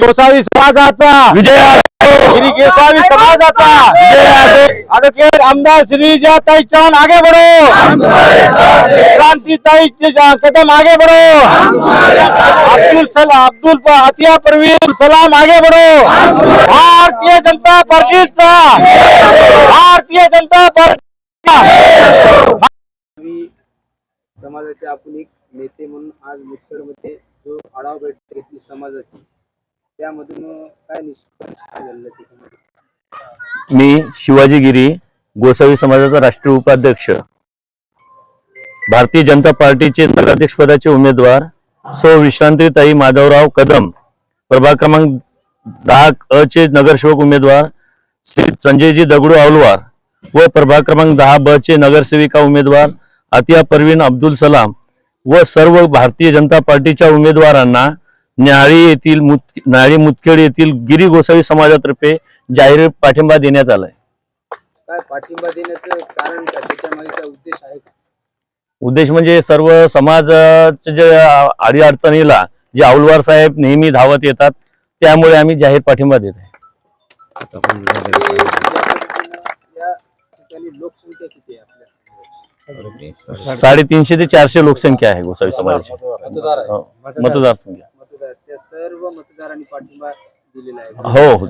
गोसावी समाजाचा. विजय. गिरी गोसावी समाजाचा. ॲडव्होकेट आमदार श्रीजा ताई चौहान आगे बढ़ो. क्रांति ताई कदम आगे बढ़ो. अब्दुल सलाम अब्दुल अतिया परवीन सलाम आगे बढ़ो. भारतीय जनता पार्टीचा. भारतीय जनता पार्टी मी समाजाचे आपण एक नेते म्हणून आज मुदखेडमध्ये जो आढावा बैठक घेतली समाजाची. त्यामधून काय निष्पन्न झालेलं त्याच्यामध्ये? मी शिवाजी गिरी गोसावी समाजाचा राष्ट्रीय उपाध्यक्ष. भारतीय जनता पार्टीचे नगराध्यक्ष पदाचे उमेदवार सौ विश्रांतीताई माधवराव कदम. प्रभाग क्रमांक दहा अ चे नगरसेवक उमेदवार श्री संजयजी दगडू आवलवार व प्रभाग क्रमांक दहा ब चे नगरसेविका उमेदवार अतिया परवीन अब्दुल सलाम व सर्व भारतीय जनता पार्टीच्या उमेदवारांना न्याळी येथील मुत न्याळी मुतखेड येथील गिरी गोसावी समाजातर्फे जाहीर पाठिंबा देण्यात आलाय. काय पाठिंबा देण्याचं कारण काय? त्याच्यामागेचा उद्देश आहे का? उद्देश म्हणजे सर्व समाजाच्या जे अडी अडचणीला जे औलवार साहेब नेहमी धावत येतात त्यामुळे आम्ही जाहीर पाठिंबा देत आहे. या पद्धतीनं या ठिकाणी लोकसंख्या किती आहे आपल्या समाजाची? साडेतीनशे ते चारशे लोकसंख्या आहे गोसावी समाजाची. मतदार आहे. हो, त्या सर्व मतदारांनी पाठिंबा दिलेला आहे. हो हो.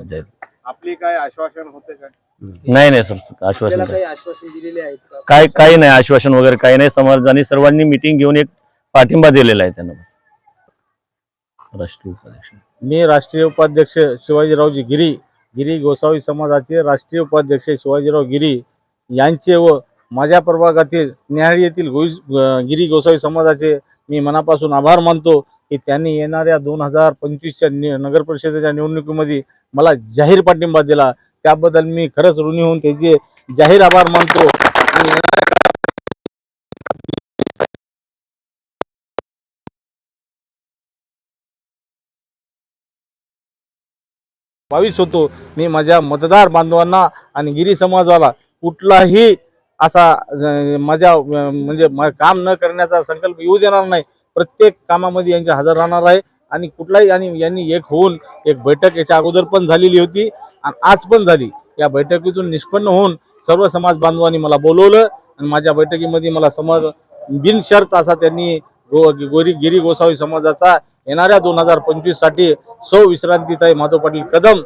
आपली काय आश्वासन होते का? नाही नाही सर आश्वासन आपल्याला. काही आश्वासन दिलेले आहेत का? काय काही नाही आश्वासन वगैरे काही नाही. समाजाने सर्वांनी मिटिंग घेऊन एक पाठिंबा दिलेला आहे त्यांना. राष्ट्रीय उपाध्यक्ष. मी राष्ट्रीय उपाध्यक्ष शिवाजीरावजी गिरी गिरी गोसावी समाजाचे राष्ट्रीय उपाध्यक्ष शिवाजीराव गिरी यांचे व माझ्या प्रभागातील न्याहाळी येथील गिरी गोसावी समाजाचे मी मनापासून आभार मानतो. की त्यांनी येणाऱ्या दोन हजार पंचवीसच्या नि नगर परिषदेच्या निवडणुकीमध्ये मला जाहीर पाठिंबा दिला. त्याबद्दल मी खरंच ऋणी होऊन त्याचे जाहीर आभार मानतो. आणि बावीस होतो. मी माझ्या मतदार बांधवांना आणि गिरी समाजाला कुठलाही असा माझ्या म्हणजे काम न करण्याचा संकल्प येऊ देणार नाही. प्रत्येक कामामध्ये यांचे हजर राहणार आहे. आणि कुठलाही आणि यांनी एक होऊन एक बैठक याच्या अगोदर पण झालेली होती आणि आज पण झाली. या बैठकीतून निष्पन्न होऊन सर्व समाज बांधवांनी मला बोलवलं आणि माझ्या बैठकीमध्ये मला समज बिनशर्त असा त्यांनी गो गोरी गिरी गोसावी समाजाचा येणाऱ्या दोन हजार पंचवीससाठी सौ विश्रांतीताई माधव पाटील कदम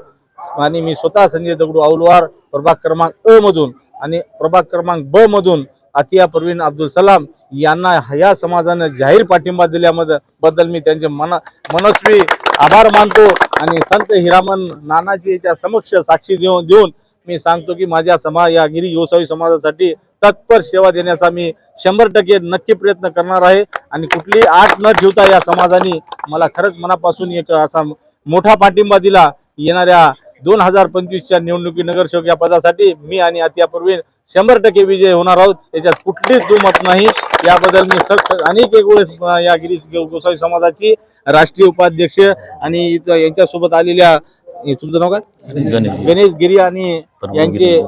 आणि मी स्वतः संजय दगडू औलवार प्रभाग क्रमांक अ मधून आणि प्रभाग क्रमांक ब मधून अतिया परवीन अब्दुल सलाम यांना या समाजानं जाहीर पाठिंबा दिल्यामध्ये बद्दल मी त्यांचे मन मनस्वी आभार मानतो आणि संत हिरामन नानाजी याच्या समक्ष साक्षी देऊन देऊन मी सांगतो की माझ्या समाज या गिरी गोसावी समाजासाठी तत्पर सेवा देण्याचा मी शंभर टक्के नक्की प्रयत्न करणार आहे. आणि कुठलीही आठ न ठेवता या समाजाने मला खरंच मनापासून एक असा मोठा पाठिंबा दिला. येणाऱ्या दोन हजार पंचवीसच्या निवडणुकी नगरसेवक या पदासाठी मी आणि अतिया परवीन शंभर टक्के विजय होणार आहोत. याच्यात कुठलीच दुमत नाही. याबद्दल मी सर अनेक एक वेळेस या गिरी गोसावी समाजाची राष्ट्रीय उपाध्यक्ष आणि इथं यांच्यासोबत आलेल्या हे तुमचं नाव काय? गणेश गणेश गिरी आणि यांचे?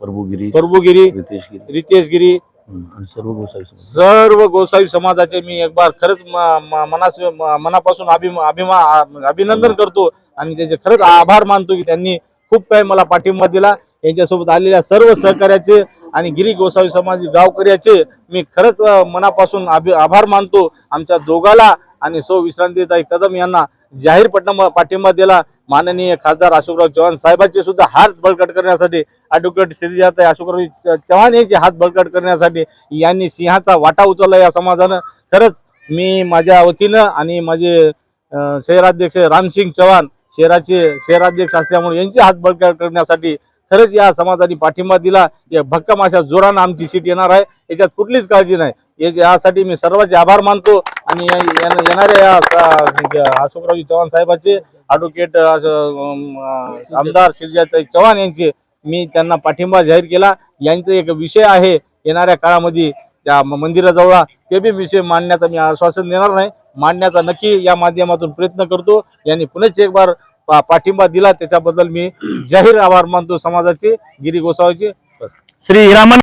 प्रभुगिरी प्रभुगिरी रितेश गिरी. रितेश गिरी. हम्म, आणि सर्व गोसावी समाज. सर्व गोसावी समाजाचे मी एक बार खरंच म- म- मनास म- मनापासून अभिमा अभिमा अभिनंदन करतो आणि त्याचे खरंच आभार मानतो की त्यांनी खूप काही मला पाठिंबा दिला. यांच्यासोबत आलेल्या सर्व सहकार्याचे आणि गिरी गोसावी समाज गावकऱ्याचे मी खरंच मनापासून अभि- आभार मानतो. आमच्या दोघाला आणि सौ विश्रांतीताई कदम यांना जाहीर पाठिंबा पाठिंबा दिला. माननीय खासदार अशोकराव चव्हाण साहेबांचे सुद्धा हात बळकट करण्यासाठी ॲडव्होकेट श्रीजाताई अशोकराव चव्हाण यांचे हात बळकट करण्यासाठी यांनी सिंहाचा वाटा उचलला या समाजानं. खरंच मी माझ्या वतीनं आणि माझे शहराध्यक्ष रामसिंग चव्हाण शहराचे शहराध्यक्ष असल्यामुळे यांचे हात बळकट करण्यासाठी खरंच या समाजाने पाठिंबा दिला. या भक्कम अशा जोरानं आमची सीट येणार आहे. याच्यात कुठलीच काळजी नाही. यासाठी मी सर्वांचे आभार मानतो. आणि या- येणाऱ्या या म्हणजे अशोकरावजी चव्हाण साहेबाचे ॲडव्होकेट आमदार शिरजाताई चव्हाण यांचे मी त्यांना पाठिंबा जाहीर केला. यांचा एक विषय आहे येणाऱ्या काळामध्ये त्या मंदिराजवळ. ते बी विषय मांडण्याचा मी आश्वासन देणार नाही. मांडण्याचा नक्की या माध्यमातून प्रयत्न करतो. यांनी पुनश्च एक बार पाठिंबा दिला त्याच्याबद्दल मी जाहीर आभार मानतो समाजाचे गिरी गोसावीचे. श्री हिरामन